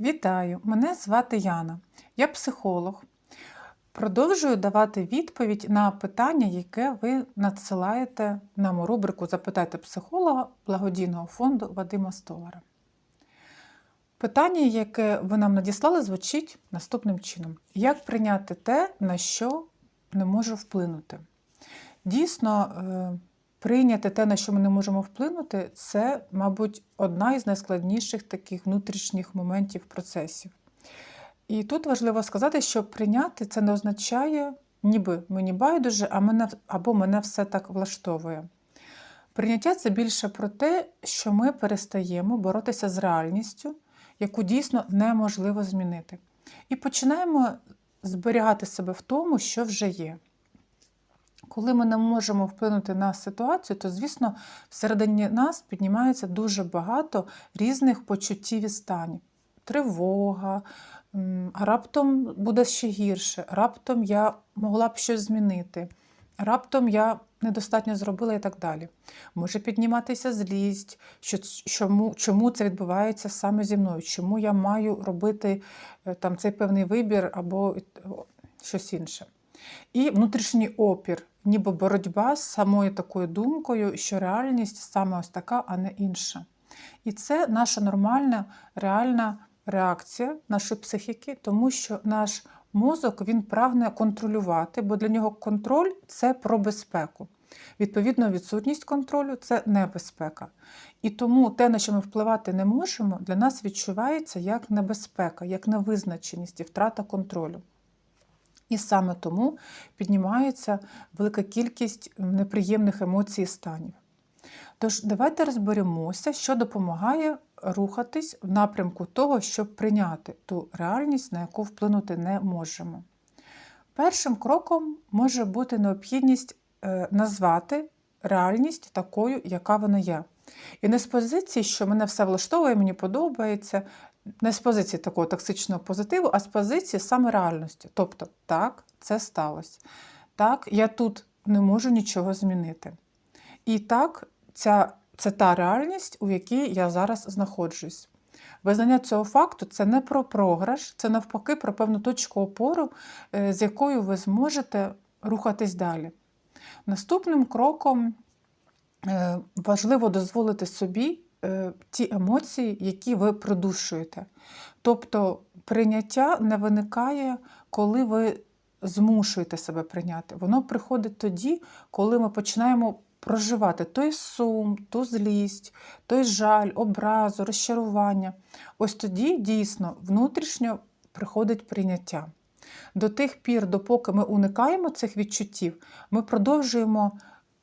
Вітаю! Мене звати Яна. Я психолог. Продовжую давати відповідь на питання, яке ви надсилаєте нам у рубрику Запитайте психолога благодійного фонду Вадима Столара. Питання, яке ви нам надіслали, звучить наступним чином: Як прийняти те, на що не можу вплинути? Дійсно, е, прийняти те, на що ми не можемо вплинути, це, мабуть, одна із найскладніших таких внутрішніх моментів процесів. І тут важливо сказати, що прийняти це не означає, ніби мені байдуже, а мене, або мене все так влаштовує. Прийняття це більше про те, що ми перестаємо боротися з реальністю, яку дійсно неможливо змінити. І починаємо зберігати себе в тому, що вже є. Коли ми не можемо вплинути на ситуацію, то, звісно, всередині нас піднімається дуже багато різних почуттів і станів. Тривога, а раптом буде ще гірше, раптом я могла б щось змінити, раптом я недостатньо зробила і так далі. Може підніматися злість, що, чому, чому це відбувається саме зі мною, чому я маю робити е, там, цей певний вибір або щось інше. І внутрішній опір, ніби боротьба з самою такою думкою, що реальність саме ось така, а не інша. І це наша нормальна, реальна реакція нашої психіки, тому що наш мозок він прагне контролювати, бо для нього контроль це про безпеку. Відповідно, відсутність контролю це небезпека. І тому те, на що ми впливати не можемо, для нас відчувається як небезпека, як невизначеність і втрата контролю. І саме тому піднімається велика кількість неприємних емоцій і станів. Тож, давайте розберемося, що допомагає рухатись в напрямку того, щоб прийняти ту реальність, на яку вплинути не можемо. Першим кроком може бути необхідність е, назвати реальність такою, яка вона є. І не з позиції, що мене все влаштовує, мені подобається, не з позиції такого токсичного позитиву, а з позиції саме реальності. Тобто, так, це сталося. Так, я тут не можу нічого змінити. І так, ця, це та реальність, у якій я зараз знаходжусь. Визнання цього факту це не про програш, це навпаки про певну точку опору, е, з якою ви зможете рухатись далі. Наступним кроком е, важливо дозволити собі ті емоції, які ви продушуєте. Тобто прийняття не виникає, коли ви змушуєте себе прийняти. Воно приходить тоді, коли ми починаємо проживати той сум, ту злість, той жаль, образу, розчарування. Ось тоді дійсно внутрішньо приходить прийняття. До тих пір, допоки ми уникаємо цих відчуттів, ми продовжуємо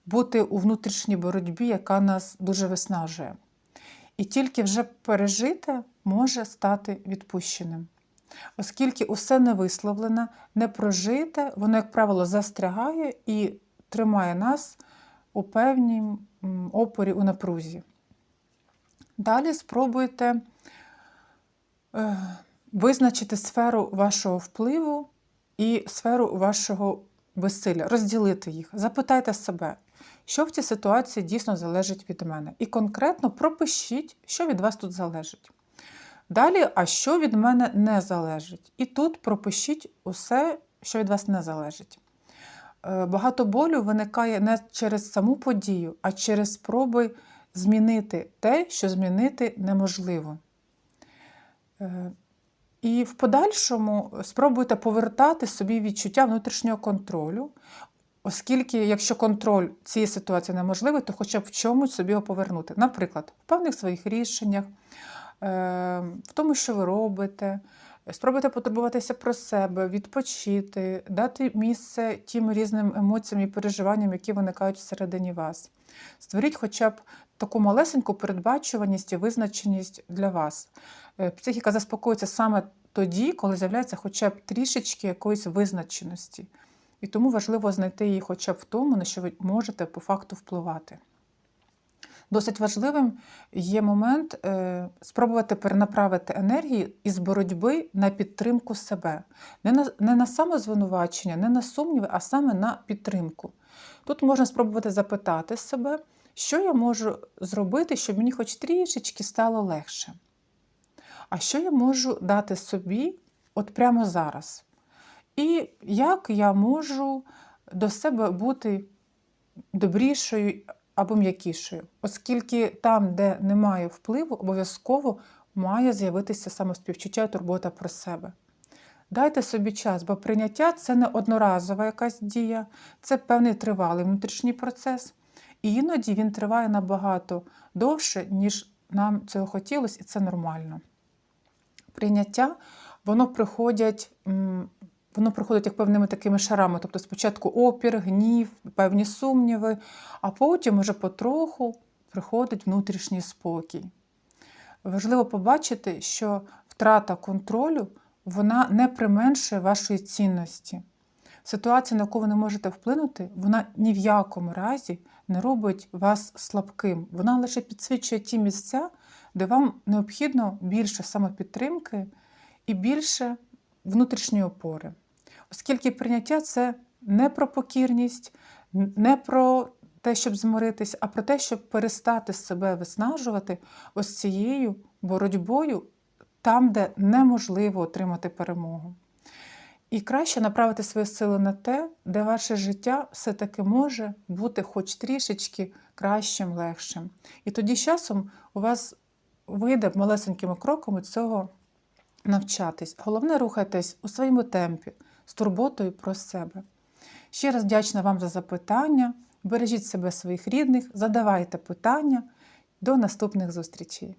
бути у внутрішній боротьбі, яка нас дуже виснажує. І тільки вже пережите може стати відпущеним. Оскільки усе не висловлене, не прожите, воно, як правило, застрягає і тримає нас у певній опорі у напрузі. Далі спробуйте е, визначити сферу вашого впливу і сферу вашого безсилля, розділити їх. Запитайте себе, що в цій ситуації дійсно залежить від мене. І конкретно пропишіть, що від вас тут залежить. Далі, а що від мене не залежить? І тут пропишіть усе, що від вас не залежить. Е, багато болю виникає не через саму подію, а через спроби змінити те, що змінити неможливо. І в подальшому спробуйте повертати собі відчуття внутрішнього контролю, оскільки, якщо контроль цієї ситуації неможливий, то хоча б в чомусь собі його повернути. Наприклад, в певних своїх рішеннях, е, в тому, що ви робите. Спробуйте потурбуватися про себе, відпочити, дати місце тим різним емоціям і переживанням, які виникають всередині вас. Створіть хоча б таку малесеньку передбачуваність і визначеність для вас. Е, психіка заспокоїться саме тоді, коли з'являється хоча б трішечки якоїсь визначеності. І тому важливо знайти її хоча б в тому, на що ви можете по факту впливати. Досить важливим є момент е, спробувати перенаправити енергію із боротьби на підтримку себе. Не на, не на самозвинувачення, не на сумніви, а саме на підтримку. Тут можна спробувати запитати себе, що я можу зробити, щоб мені хоч трішечки стало легше. а що я можу дати собі от прямо зараз? І як я можу до себе бути добрішою або м'якішою, оскільки там, де немає впливу, обов'язково має з'явитися самоспівчуття і турбота про себе. Дайте собі час, бо прийняття це не одноразова якась дія, це певний тривалий внутрішній процес. І іноді він триває набагато довше, ніж нам цього хотілося, і це нормально. Прийняття, воно приходять, воно приходить як певними такими шарами. Тобто спочатку опір, гнів, певні сумніви, а потім уже потроху приходить внутрішній спокій. Важливо побачити, що втрата контролю вона не применшує вашої цінності. Ситуація, на яку ви не можете вплинути, вона ні в якому разі не робить вас слабким. Вона лише підсвічує ті місця, де вам необхідно більше самопідтримки і більше внутрішньої опори. Оскільки прийняття це не про покірність, не про те, щоб змиритись, а про те, щоб перестати себе виснажувати ось цією боротьбою там, де неможливо отримати перемогу. І краще направити свої сили на те, де ваше життя все-таки може бути хоч трішечки кращим, легшим. І тоді з часом у вас вийде малесенькими кроками цього навчатись. Головне, рухайтесь у своєму темпі з турботою про себе. Ще раз вдячна вам за запитання. Бережіть себе своїх рідних, задавайте питання. До наступних зустрічей!